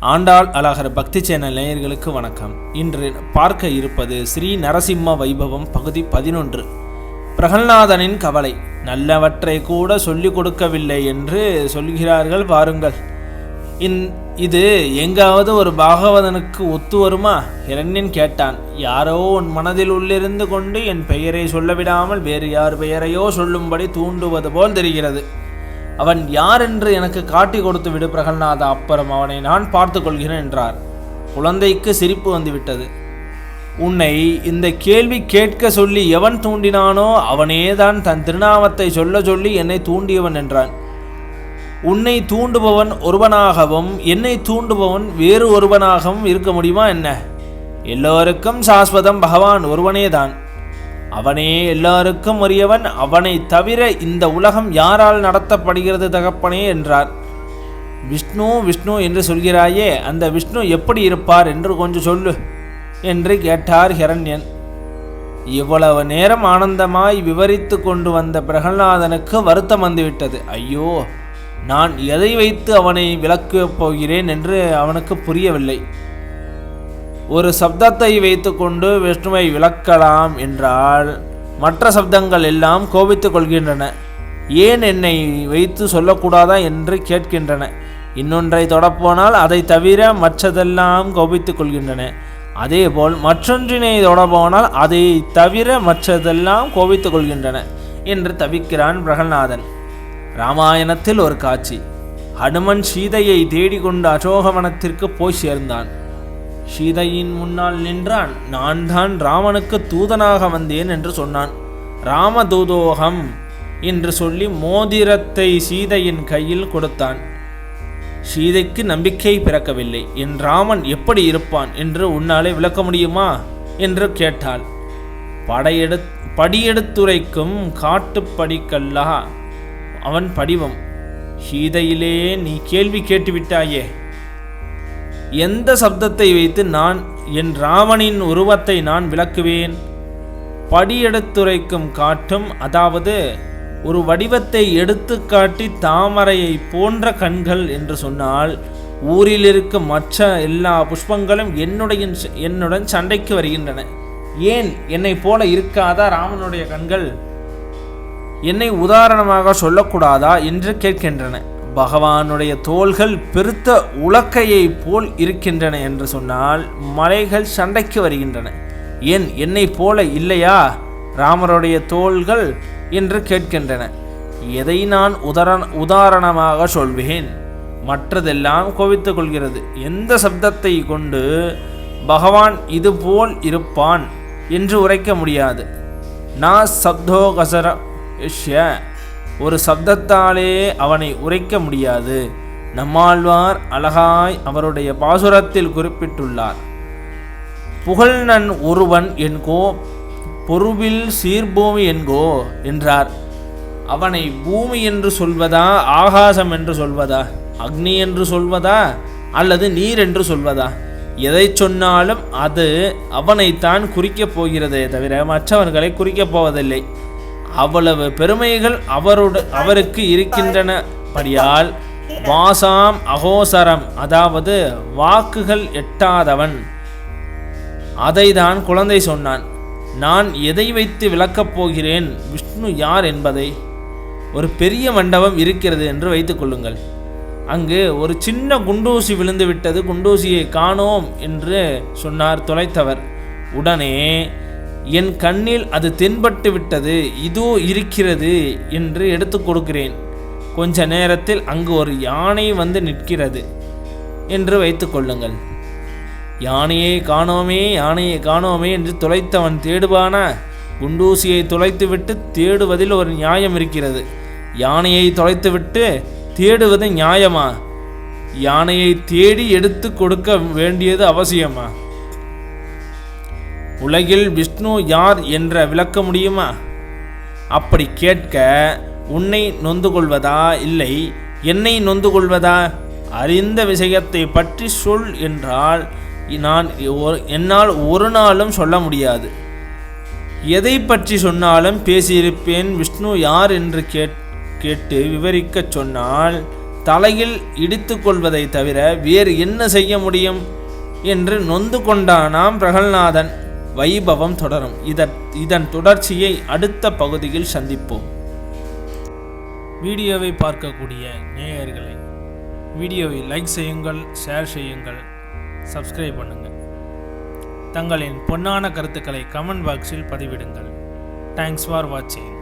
ஆண்டாள் அழகர் பக்தி சேனல் நேயர்களுக்கு வணக்கம். இன்று பார்க்க இருப்பது ஸ்ரீ நரசிம்ம வைபவம் பகுதி பதினொன்று. பிரகல்நாதனின் கவலை நல்லவற்றை கூட சொல்லிக் கொடுக்கவில்லை என்று சொல்கிறார்கள் பாருங்கள் இன் இது எங்காவது ஒரு பாகவதனுக்கு ஒத்து வருமா? இரண்யன் கேட்டான். யாரோ உன் மனதில் உள்ளிருந்து கொண்டு என் பெயரை சொல்ல விடாமல் வேறு யார் பெயரையோ சொல்லும்படி தூண்டுவது போல் தெரிகிறது. அவன் யார் என்று எனக்கு காட்டி கொடுத்து விடு பிரகல்நாத அப்புறம் அவனை நான் பார்த்து கொள்கிறேன் என்றார். குழந்தைக்கு சிரிப்பு வந்துவிட்டது. உன்னை இந்த கேள்வி கேட்க சொல்லி எவன் தூண்டினானோ அவனேதான் தன் திருநாமத்தை சொல்ல சொல்லி என்னை தூண்டியவன் என்றான். உன்னை தூண்டுபவன் ஒருவனாகவும் என்னை தூண்டுபவன் வேறு ஒருவனாகவும் இருக்க முடியுமா என்ன? எல்லோருக்கும் சாஸ்வதம் பகவான் ஒருவனேதான். அவனே எல்லாருக்கும் உரியவன் அவனை தவிர இந்த உலகம் யாரால் நடத்தப்படுகிறது தகப்பனே என்றார். விஷ்ணு விஷ்ணு என்று சொல்கிறாயே அந்த விஷ்ணு எப்படி இருப்பார் என்று கொஞ்சம் சொல்லு என்று கேட்டார் ஹிரண்யன். இவ்வளவு நேரம் ஆனந்தமாய் விவரித்து கொண்டு வந்த பிரகலாதனுக்கு வருத்தம் வந்துவிட்டது. ஐயோ நான் எதை வைத்து அவனை விளக்கப் போகிறேன் என்று அவனுக்கு புரியவில்லை. ஒரு சப்தத்தை வைத்துக்கொண்டு விஷ்ணுவை விளக்கலாம் என்றால் மற்ற சப்தங்கள் எல்லாம் கோபித்துக் கொள்கின்றன. ஏன் என்னை வைத்து சொல்லக்கூடாதா என்று கேட்கின்றன. இன்னொன்றை தொடப்போனால் அதை தவிர மற்றதெல்லாம் கோபித்துக் கொள்கின்றன. அதேபோல் மற்றொன்றினை தொடப்போனால் அதை தவிர மற்றதெல்லாம் கோபித்துக் கொள்கின்றன என்று தவிக்கிறான் பிரகல்நாதன். ராமாயணத்தில் ஒரு காட்சி. ஹனுமன் சீதையை தேடிக்கொண்டு அசோகவனத்திற்கு போய் சேர்ந்தான். சீதையின் முன்னால் நின்றான். நான் தான் ராமனுக்கு தூதனாக வந்தேன் என்று சொன்னான். ராமதூதோகம் என்று சொல்லி மோதிரத்தை சீதையின் கையில் கொடுத்தான். சீதைக்கு நம்பிக்கை பிறக்கவில்லை. என் ராமன் எப்படி இருப்பான் என்று உன்னாலே விளக்க முடியுமா? என்று கேட்டாள். படையெடு படியெடுத்துரைக்கும் காட்டுப்படிக்கல்லா. அவன் படிவம் சீதையிலே நீ கேள்வி கேட்டுவிட்டாயே. எந்த சப்தத்தை வைத்து நான் என் ராமனின் உருவத்தை நான் விளக்குவேன்? படியெடுத்துரைக்கும் காட்டும் அதாவது ஒரு வடிவத்தை எடுத்து காட்டி தாமரையை போன்ற கண்கள் என்று சொன்னால் ஊரில் இருக்கும் மற்ற எல்லா புஷ்பங்களும் என்னுடைய என்னுடன் சண்டைக்கு வருகின்றன. ஏன் என்னை போல இருக்காதா ராமனுடைய கண்கள்? என்னை உதாரணமாக சொல்லக்கூடாதா என்று கேட்கின்றன. பகவானுடைய தோள்கள் பெருத்த உலக்கையை போல் இருக்கின்றன என்று சொன்னால் மலைகள் சண்டைக்கு வருகின்றன. ஏன் என்னை போல இல்லையா? ராமருடைய தோள்கள் என்று கேட்கின்றன. எதை நான் உதாரண உதாரணமாக சொல்வேன்? மற்றதெல்லாம் கோவித்துக் கொள்கிறது. எந்த சப்தத்தை கொண்டு பகவான் இதுபோல் இருப்பான் என்று உரைக்க முடியாது. நான் சப்தோகசர இஷ்ய. ஒரு சப்தத்தாலே அவனை உரைக்க முடியாது. நம்மாழ்வார் அழகாய் அவருடைய பாசுரத்தில் குறிப்பிட்டுள்ளார். புகழ்நன் ஒருவன் என்கோ பொருவில் சீர்பூமி என்கோ என்றார். அவனை பூமி என்று சொல்வதா ஆகாசம் என்று சொல்வதா அக்னி என்று சொல்வதா அல்லது நீர் என்று சொல்வதா? எதை சொன்னாலும் அது அவனைத்தான் குறிக்கப் போகிறதே தவிர மற்றவர்களை குறிக்கப் போவதில்லை. அவ்வளவு பெருமைகள் அவரோடு அவருக்கு இருக்கின்றனபடியால் வாசாம் அகோசரம் அதாவது வாக்குகள் எட்டாதவன். அதைதான் குழந்தை சொன்னான். நான் எதை வைத்து விளக்கப் போகிறேன்? விஷ்ணு யார் என்பதை ஒரு பெரிய மண்டபம் இருக்கிறது என்று வைத்துக்கொள்ளுங்கள் அங்கு ஒரு சின்ன குண்டூசி விழுந்துவிட்டது. குண்டூசியை காணோம் என்று சொன்னார் தொலைத்தவர். உடனே என் கண்ணில் அது தென்பட்டு விட்டது இதோ இருக்கிறது என்று எடுத்து கொடுக்கிறேன். கொஞ்ச நேரத்தில் அங்கு ஒரு யானை வந்து நிற்கிறது என்று வைத்துக்கொள்ளுங்கள் யானையை காணோமே யானையை காணோமே என்று துளைத்தவன் தேடுவானா? குண்டூசியை துளைத்துவிட்டு தேடுவதில் ஒரு நியாயம் இருக்கிறது. யானையை தொலைத்துவிட்டு தேடுவது நியாயமா? யானையை தேடி எடுத்து கொடுக்க வேண்டியது அவசியமா? உலகில் விஷ்ணு யார் என்ற விளக்க முடியுமா? அப்படி கேட்க உன்னை நொந்து கொள்வதா? இல்லை. என்னை நொந்து கொள்வதா? அறிந்த விஷயத்தை பற்றி சொல் என்றால் நான் என்னால் ஒரு நாளும் சொல்ல முடியாது. எதை பற்றி சொன்னாலும் பேசியிருப்பேன் விஷ்ணு யார்? என்று கேட் கேட்டு விவரிக்கச் சொன்னால் தலையில் இடித்து கொள்வதை தவிர வேறு என்ன செய்ய முடியும்? என்று நொந்து கொண்டானாம் பிரகல்நாதன். வைபவம் தொடரும். இதன் இதன் தொடர்ச்சியை அடுத்த பகுதியில் சந்திப்போம். வீடியோவை பார்க்கக்கூடிய நேயர்களை வீடியோவை லைக் செய்யுங்கள் ஷேர் செய்யுங்கள் சப்ஸ்கிரைப் பண்ணுங்கள். தங்களின் பொன்னான கருத்துக்களை கமெண்ட் பாக்ஸில் பதிவிடுங்கள். தேங்க்ஸ் ஃபார் வாட்சிங்